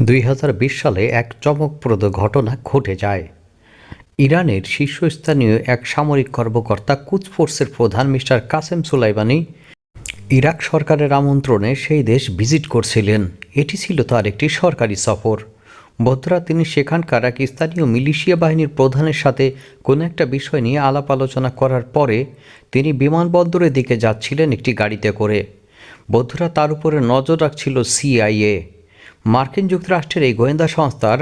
দুই হাজার বিশ সালে এক চমকপ্রদ ঘটনা ঘটে যায়। ইরানের শীর্ষস্থানীয় এক সামরিক কর্মকর্তা কুচ ফোর্সের প্রধান মিস্টার কাসেম সুলাইবানি ইরাক সরকারের আমন্ত্রণে সেই দেশ ভিজিট করছিলেন। এটি ছিল তার একটি সরকারি সফর। বদ্রা তিনি সেখানকার এক স্থানীয় মিলিশিয়া বাহিনীর প্রধানের সাথে কোনো একটা বিষয় নিয়ে আলাপ আলোচনা করার পরে তিনি বিমানবন্দরের দিকে যাচ্ছিলেন একটি গাড়িতে করে। বন্ধুরা, তার উপরে নজর রাখছিল সিআইএ। মার্কিন যুক্তরাষ্ট্রের এই গোয়েন্দা সংস্থার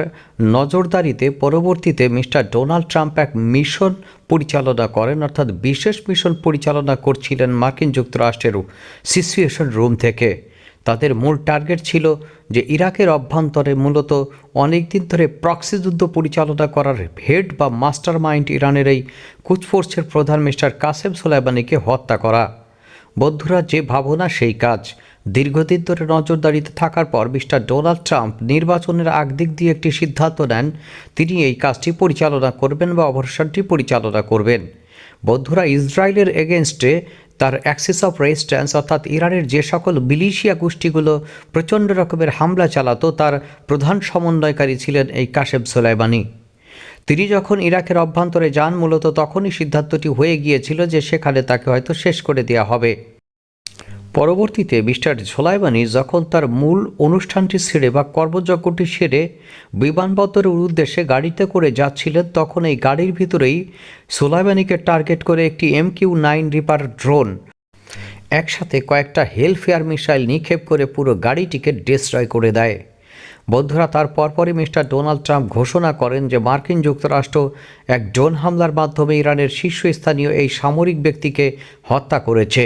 নজরদারিতে পরবর্তীতে মিস্টার ডোনাল্ড ট্রাম্প এক মিশন পরিচালনা করেন, অর্থাৎ বিশেষ মিশন পরিচালনা করছিলেন মার্কিন যুক্তরাষ্ট্রের সিচুয়েশন রুম থেকে। তাদের মূল টার্গেট ছিল যে ইরাকের অভ্যন্তরে মূলত অনেক দিন ধরে প্রক্সি যুদ্ধ পরিচালনা করার হেড বা মাস্টার মাইন্ড ইরানের এই কুচফোর্সের প্রধান মিস্টার কাসেম সোলাইবানিকে হত্যা করা। বন্ধুরা, যে ভাবনা সেই কাজ। দীর্ঘদিন ধরে নজরদারিতে থাকার পর মিস্টার ডোনাল্ড ট্রাম্প নির্বাচনের আগ দিক দিয়ে একটি সিদ্ধান্ত নেন। তিনি এই কাজটি পরিচালনা করবেন বা অপারেশনটি পরিচালনা করবেন। বন্ধুরা, ইসরায়েলের এগেনস্টে তার অ্যাক্সিস অফ রেজিস্ট্যান্স অর্থাৎ ইরানের যে সকল মিলিশিয়া গোষ্ঠীগুলো প্রচণ্ড রকমের হামলা চালাতো, তার প্রধান সমন্বয়কারী ছিলেন এই কাশেম সোলাইমানি। তিনি যখন ইরাকের অভ্যন্তরে যান, মূলত তখনই সিদ্ধান্তটি হয়ে গিয়েছিল যে সেখানে তাকে হয়তো শেষ করে দেওয়া হবে। পরবর্তীতে মিস্টার সোলাইমানি যখন তার মূল অনুষ্ঠানটি সেরে বা কর্মযজ্ঞটি সেরে বিমানবন্দরের উদ্দেশ্যে গাড়িতে করে যাচ্ছিলেন, তখন এই গাড়ির ভিতরেই সোলাইমানিকে টার্গেট করে একটি M Q nine reaper drone, একসাথে কয়েকটা হেলফেয়ার মিসাইল নিক্ষেপ করে পুরো গাড়িটিকে ডিস্ট্রয় করে দেয়। বন্ধুরা তার পরপরই মিস্টার ডোনাল্ড ট্রাম্প ঘোষণা করেন যে মার্কিন যুক্তরাষ্ট্র এক ড্রোন হামলার মাধ্যমে ইরানের শীর্ষস্থানীয় এই সামরিক ব্যক্তিকে হত্যা করেছে।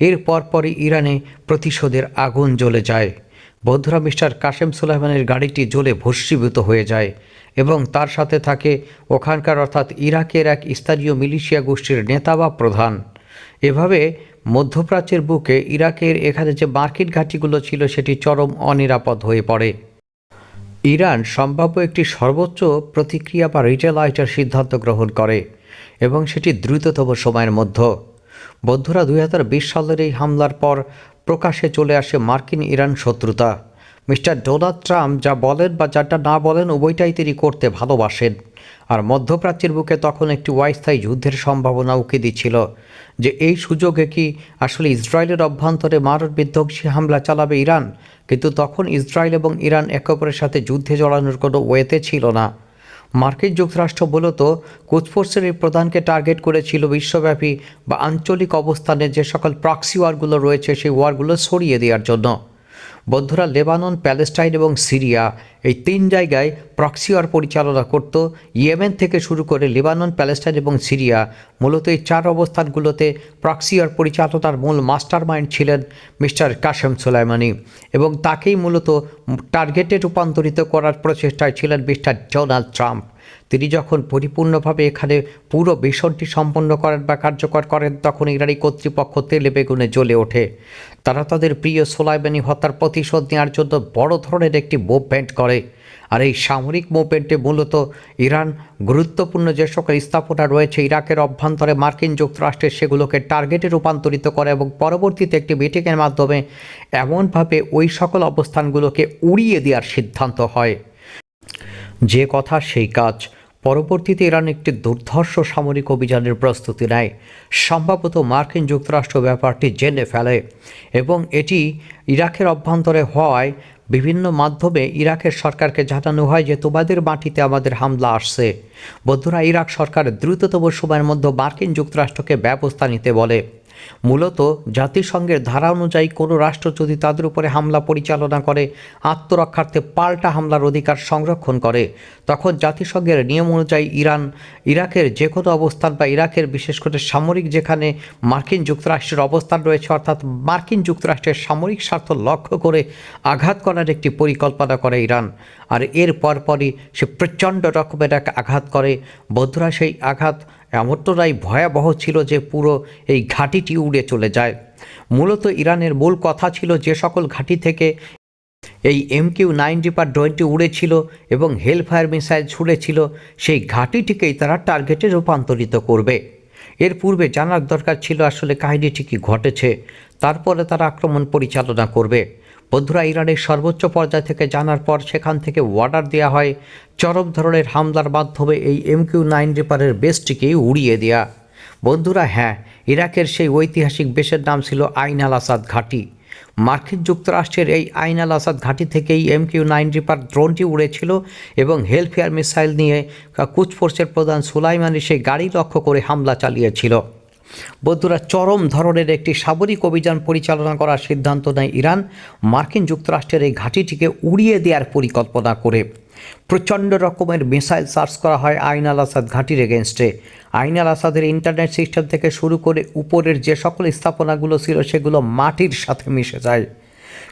এর পরপরই ইরানে প্রতিশোধের আগুন জ্বলে যায়। বন্ধুরা মিস্টার কাশেম সুলাইমানের গাড়িটি জ্বলে ভস্মীভূত হয়ে যায় এবং তার সাথে থাকে ওখানকার অর্থাৎ ইরাকের এক স্থানীয় মিলিশিয়া গোষ্ঠীর নেতা বা প্রধান। এভাবে মধ্যপ্রাচ্যের বুকে ইরাকের এখানে যে মার্কিন ঘাঁটিগুলো ছিল সেটি চরম অনিরাপদ হয়ে পড়ে। ইরান সম্ভাব্য একটি সর্বোচ্চ প্রতিক্রিয়া বা রিটেল আইটার সিদ্ধান্ত গ্রহণ করে, এবং সেটি দ্রুততম সময়ের মধ্য। বন্ধুরা, দুই হাজার বিশ সালের এই হামলার পর প্রকাশ্যে চলে আসে মার্কিন ইরান শত্রুতা। মিস্টার ডোনাল্ড ট্রাম্প যা বলেন বা যাটা না বলেন, উভয়টাই তিনি করতে ভালোবাসেন। আর মধ্যপ্রাচ্যের বুকে তখন একটি ওয়াইস্থায়ী যুদ্ধের সম্ভাবনা উকে দিচ্ছিল যে এই সুযোগে কি আসলে ইসরায়েলের অভ্যন্তরে মারণ বিধ্বংসী হামলা চালাবে ইরান? কিন্তু তখন ইসরায়েল এবং ইরান একে অপরের সাথে যুদ্ধে জড়ানোর কোনো ওয়েতে ছিল না। মার্কিন যুক্তরাষ্ট্র মূলত কোচফোর্সের এই প্রধানকে টার্গেট করেছিল বিশ্বব্যাপী বা আঞ্চলিক অবস্থানে যে সকল প্রাক্সি ওয়ারগুলো রয়েছে, সেই ওয়ারগুলো সরিয়ে দেওয়ার জন্য। বন্ধুরা লেবানন, প্যালেস্টাইন এবং সিরিয়া এই তিন জায়গায় প্রক্সিওয়ার পরিচালনা করত। ইয়েমেন থেকে শুরু করে লেবানন, প্যালেস্টাইন এবং সিরিয়া মূলত এই চার অবস্থানগুলোতে প্রক্সিওয়ার পরিচালনার মূল মাস্টার মাইন্ড ছিলেন মিস্টার কাশেম সোলাইমানি এবং তাকেই মূলত টার্গেটে রূপান্তরিত করার প্রচেষ্টায় ছিলেন মিস্টার ডোনাল্ড ট্রাম্প। তিনি যখন পরিপূর্ণভাবে এখানে পুরো মিশনটি সম্পন্ন করেন বা কার্যকর করেন, তখন ইরানি কর্তৃপক্ষ তেলে বেগুনে জ্বলে ওঠে। তারা তাদের প্রিয় সোলাইবানি হত্যার প্রতিশোধ নেওয়ার জন্য বড় ধরনের একটি মুভমেন্ট করে। আর এই সামরিক মুভমেন্টে মূলত ইরান গুরুত্বপূর্ণ যে সকল স্থাপনা রয়েছে ইরাকের অভ্যন্তরে মার্কিন যুক্তরাষ্ট্রের সেগুলোকে টার্গেটে রূপান্তরিত করে এবং পরবর্তীতে একটি মিটিংয়ের মাধ্যমে এমনভাবে ওই সকল অবস্থানগুলোকে উড়িয়ে দেওয়ার সিদ্ধান্ত হয়। যে কথা সেই কাজ। পরবর্তীতে ইরান একটি দুর্ধর্ষ সামরিক অভিযানের প্রস্তুতি নেয়। সম্ভবত মার্কিন যুক্তরাষ্ট্র ব্যাপারটি জেনে ফেলে এবং এটি ইরাকের অভ্যন্তরে হওয়ায় বিভিন্ন মাধ্যমে ইরাকের সরকারকে জানানো হয় যে তোমাদের মাটিতে আমাদের হামলা আসছে। বন্ধুরা, ইরাক সরকার দ্রুততম সময়ের মধ্যে মার্কিন যুক্তরাষ্ট্রকে ব্যবস্থা নিতে বলে। মূলত জাতিসংঘের ধারা অনুযায়ী কোনো রাষ্ট্র যদি তাদের উপরে হামলা পরিচালনা করে, আত্মরক্ষার্থে পাল্টা হামলার অধিকার সংরক্ষণ করে, তখন জাতিসংঘের নিয়ম অনুযায়ী ইরান, ইরাকের যে কোনো অবস্থান বা ইরাকের বিশেষ করে সামরিক যেখানে মার্কিন যুক্তরাষ্ট্রের অবস্থান রয়েছে, অর্থাৎ মার্কিন যুক্তরাষ্ট্রের সামরিক স্বার্থ লক্ষ্য করে আঘাত করার একটি পরিকল্পনা করে ইরান। আর এর পরপরই সে প্রচণ্ড রকমের এক আঘাত করে। বন্ধুরা, সেই আঘাত এমনটাই ভয়াবহ ছিল যে পুরো এই ঘাঁটিটি উড়ে চলে যায়? মূলত ইরানের মূল কথা ছিল যে সকল ঘাঁটি থেকে এই এম কিউ নাইন রিপার ড্রোনটি উড়েছিল এবং হেলফায়ার মিসাইল ছুড়েছিল, সেই ঘাঁটিটিকেই তারা টার্গেটে রূপান্তরিত করবে। এর পূর্বে জানার দরকার ছিল আসলে কাহিনীটি কী ঘটেছে, তারপরে তারা আক্রমণ পরিচালনা করবে। বন্ধুরা, ইরানের সর্বোচ্চ পর্যায় থেকে জানার পর সেখান থেকে অর্ডার দেওয়া হয় চরম ধরনের হামলার মাধ্যমে এই এমকিউ নাইন রিপারের বেসটিকে উড়িয়ে দেওয়া বন্ধুরা হ্যাঁ ইরাকের সেই ঐতিহাসিক বেসের নাম ছিল আইন আল আসাদ ঘাঁটি। মার্কিন যুক্তরাষ্ট্রের এই আইন আল আসাদ ঘাঁটি থেকেই এম কিউ নাইন রিপার ড্রোনটি উড়েছিল এবং হেলফেয়ার মিসাইল নিয়ে কুচফোর্সের প্রধান সুলাইমানি সেই গাড়ি লক্ষ্য করে হামলা চালিয়েছিল। বন্ধুরা, চরম ধরনের একটি সামরিক অভিযান পরিচালনা করার সিদ্ধান্ত নেয় ইরান। মার্কিন যুক্তরাষ্ট্রের এই ঘাঁটিটিকে উড়িয়ে দেওয়ার পরিকল্পনা করে। প্রচণ্ড রকমের মিসাইল সার্চ করা হয় আইন আল আসাদ ঘাঁটির এগেনস্টে আইন আল আসাদের ইন্টারনেট সিস্টেম থেকে শুরু করে উপরের যে সকল স্থাপনাগুলো ছিল সেগুলো মাটির সাথে মিশে যায়।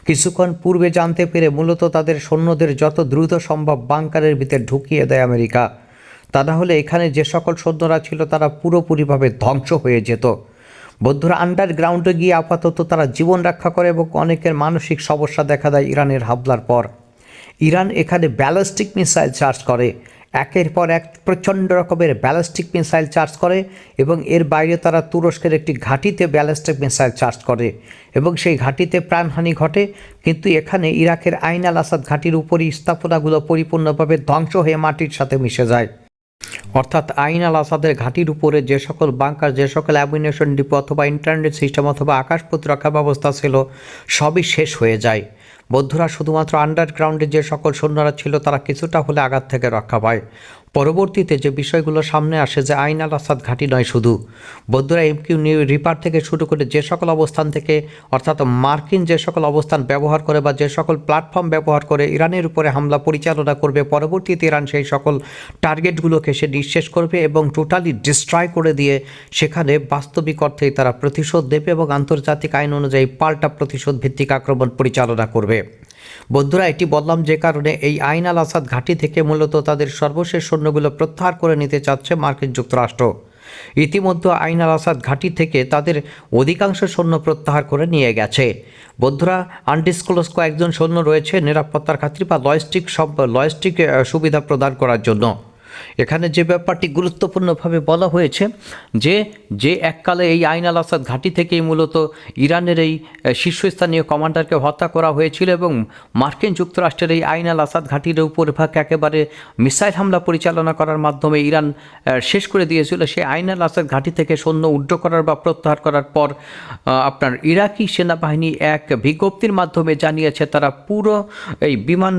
কিছুক্ষণ পূর্বে জানতে পেরে মূলত তাদের সৈন্যদের যত দ্রুত সম্ভব বাংকারের ভিতরে ঢুকিয়ে দেয় আমেরিকা। তা না হলে এখানে যে সকল সৈন্যরা ছিল তারা পুরোপুরিভাবে ধ্বংস হয়ে যেত। বৌদ্ধরা আন্ডারগ্রাউন্ডে গিয়ে আপাতত তারা জীবন রক্ষা করে এবং অনেকের মানসিক সমস্যা দেখা দেয় ইরানের হামলার পর। ইরান এখানে ব্যালিস্টিক মিসাইল চার্জ করে। একের পর এক প্রচণ্ড রকমের ব্যালিস্টিক মিসাইল চার্জ করে এবং এর বাইরে তারা তুরস্কের একটি ঘাঁটিতে ব্যালিস্টিক মিসাইল চার্জ করে এবং সেই ঘাঁটিতে প্রাণহানি ঘটে। কিন্তু এখানে ইরাকের আইন আল আসাদ ঘাঁটির উপরই স্থাপনাগুলো পরিপূর্ণভাবে ধ্বংস হয়ে মাটির সাথে মিশে যায়। অর্থাৎ আইন আল আসাদের ঘাঁটির উপরে যে সকল বাংকার, যে সকল অ্যামিনেশন ডিপো অথবা ইন্টারনেট সিস্টেম অথবা আকাশ প্রতিরক্ষা ব্যবস্থা ছিল, সবই শেষ হয়ে যায়। বৌদ্ধরা শুধুমাত্র আন্ডারগ্রাউন্ডে যে সকল সৈন্যরা ছিল তারা কিছুটা হলে আঘাত থেকে রক্ষা পায়। পরবর্তীতে যে বিষয়গুলো সামনে আসে যে আইন আল আসাদ ঘাঁটি নয় শুধু বৌদ্ধরা এমকিউ নিউ রিপার থেকে শুরু করে যে সকল অবস্থান থেকে, অর্থাৎ মার্কিন যে সকল অবস্থান ব্যবহার করে বা যে সকল প্ল্যাটফর্ম ব্যবহার করে ইরানের উপরে হামলা পরিচালনা করবে, পরবর্তীতে ইরান সেই সকল টার্গেটগুলোকে সে নিঃশেষ করবে এবং টোটালি ডিস্ট্রয় করে দিয়ে সেখানে বাস্তবিক অর্থেই তারা প্রতিশোধ দেবে এবং আন্তর্জাতিক আইন অনুযায়ী পাল্টা প্রতিশোধ ভিত্তিক আক্রমণ পরিচালনা করবে। বন্ধুরা, এটি বললাম যে কারণে এই আইন আল আসাদ ঘাঁটি থেকে মূলত তাদের সর্বশেষ সৈন্যগুলো প্রত্যাহার করে নিতে চাচ্ছে মার্কিন যুক্তরাষ্ট্র। ইতিমধ্যে আইন আল আসাদ ঘাঁটি থেকে তাদের অধিকাংশ সৈন্য প্রত্যাহার করে নিয়ে গেছে। বন্ধুরা আনডিসক্লোজ কয়েকজন সৈন্য রয়েছে নিরাপত্তার খাতির বা লয়স্টিক সব লয়েস্টিক সুবিধা প্রদান করার জন্য। এখানে যে ব্যাপারটি গুরুত্বপূর্ণভাবে বলা হয়েছে যে যে এককালে এই আইন আল আসাদ ঘাঁটি থেকেই মূলত ইরানের এই শীর্ষস্থানীয় কমান্ডারকে হত্যা করা হয়েছিল এবং মার্কিন যুক্তরাষ্ট্রের এই আইন আল আসাদ ঘাঁটির উপর ভাগ একেবারে মিসাইল হামলা পরিচালনা করার মাধ্যমে ইরান শেষ করে দিয়েছিল। সেই আইন আল আসাদ ঘাঁটি থেকে সৈন্য উড্ড করার বা প্রত্যাহার করার পর আপনার ইরাকি সেনাবাহিনী এক বিজ্ঞপ্তির মাধ্যমে জানিয়েছে তারা পুরো এই বিমান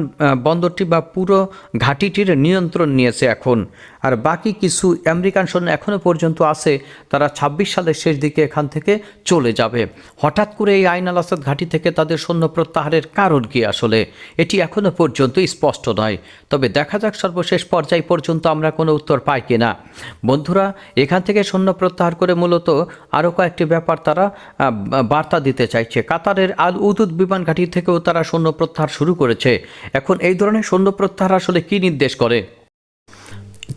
বন্দরটি বা পুরো ঘাঁটিটির নিয়ন্ত্রণ নিয়েছে এখন। এখন। আর বাকি কিছু আমেরিকান সৈন্য এখনও পর্যন্ত আছে, তারা ২৬ সালের শেষ দিকে এখান থেকে চলে যাবে। হঠাৎ করে এই আইন আল ঘাঁটি থেকে তাদের সৈন্য প্রত্যাহারের কারণ কি আসলে? এটি এখনও পর্যন্ত স্পষ্ট নয়। তবে দেখা যাক সর্বশেষ পর্যায় পর্যন্ত আমরা কোনো উত্তর পাই কি না বন্ধুরা, এখান থেকে সৈন্য প্রত্যাহার করে মূলত আরও কয়েকটি ব্যাপার তারা বার্তা দিতে চাইছে। কাতারের আল উদুদ বিমান ঘাঁটি থেকেও তারা সৈন্য প্রত্যাহার শুরু করেছে। এখন এই ধরনের সৈন্য প্রত্যাহার আসলে কি নির্দেশ করে?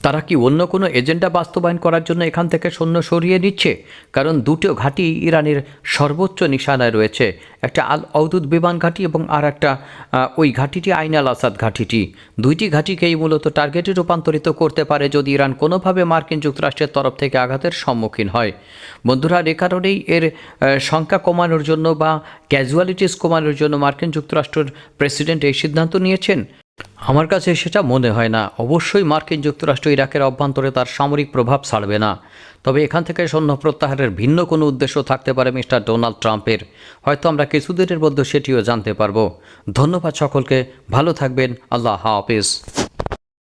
তারা কি অন্য কোনো এজেন্ডা বাস্তবায়ন করার জন্য এখান থেকে সৈন্য সরিয়ে নিচ্ছে? কারণ দুটো ঘাঁটি ইরানের সর্বোচ্চ নিশানায় রয়েছে, একটা আল অদুদ বিমান ঘাঁটি এবং আর একটা ওই ঘাঁটিটি আইন আল আসাদ ঘাঁটিটি। দুইটি ঘাঁটিকেই মূলত টার্গেটে রূপান্তরিত করতে পারে যদি ইরান কোনোভাবে মার্কিন যুক্তরাষ্ট্রের তরফ থেকে আঘাতের সম্মুখীন হয়। বন্ধুরা, এ কারণেই এর সংখ্যা কমানোর জন্য বা ক্যাজুয়ালিটিস কমানোর জন্য মার্কিন যুক্তরাষ্ট্রের প্রেসিডেন্ট এই সিদ্ধান্ত নিয়েছেন। আমার কাছে সেটা মনে হয় না। অবশ্যই মার্কিন যুক্তরাষ্ট্র ইরাকের অভ্যন্তরে তার সামরিক প্রভাব ছাড়বে না। তবে এখান থেকে সৈন্য প্রত্যাহারের ভিন্ন কোনো উদ্দেশ্য থাকতে পারে মিস্টার ডোনাল্ড ট্রাম্পের। হয়তো আমরা কিছুদিনের মধ্যে সেটিও জানতে পারব। ধন্যবাদ সকলকে। ভালো থাকবেন। আল্লাহ হাফিজ।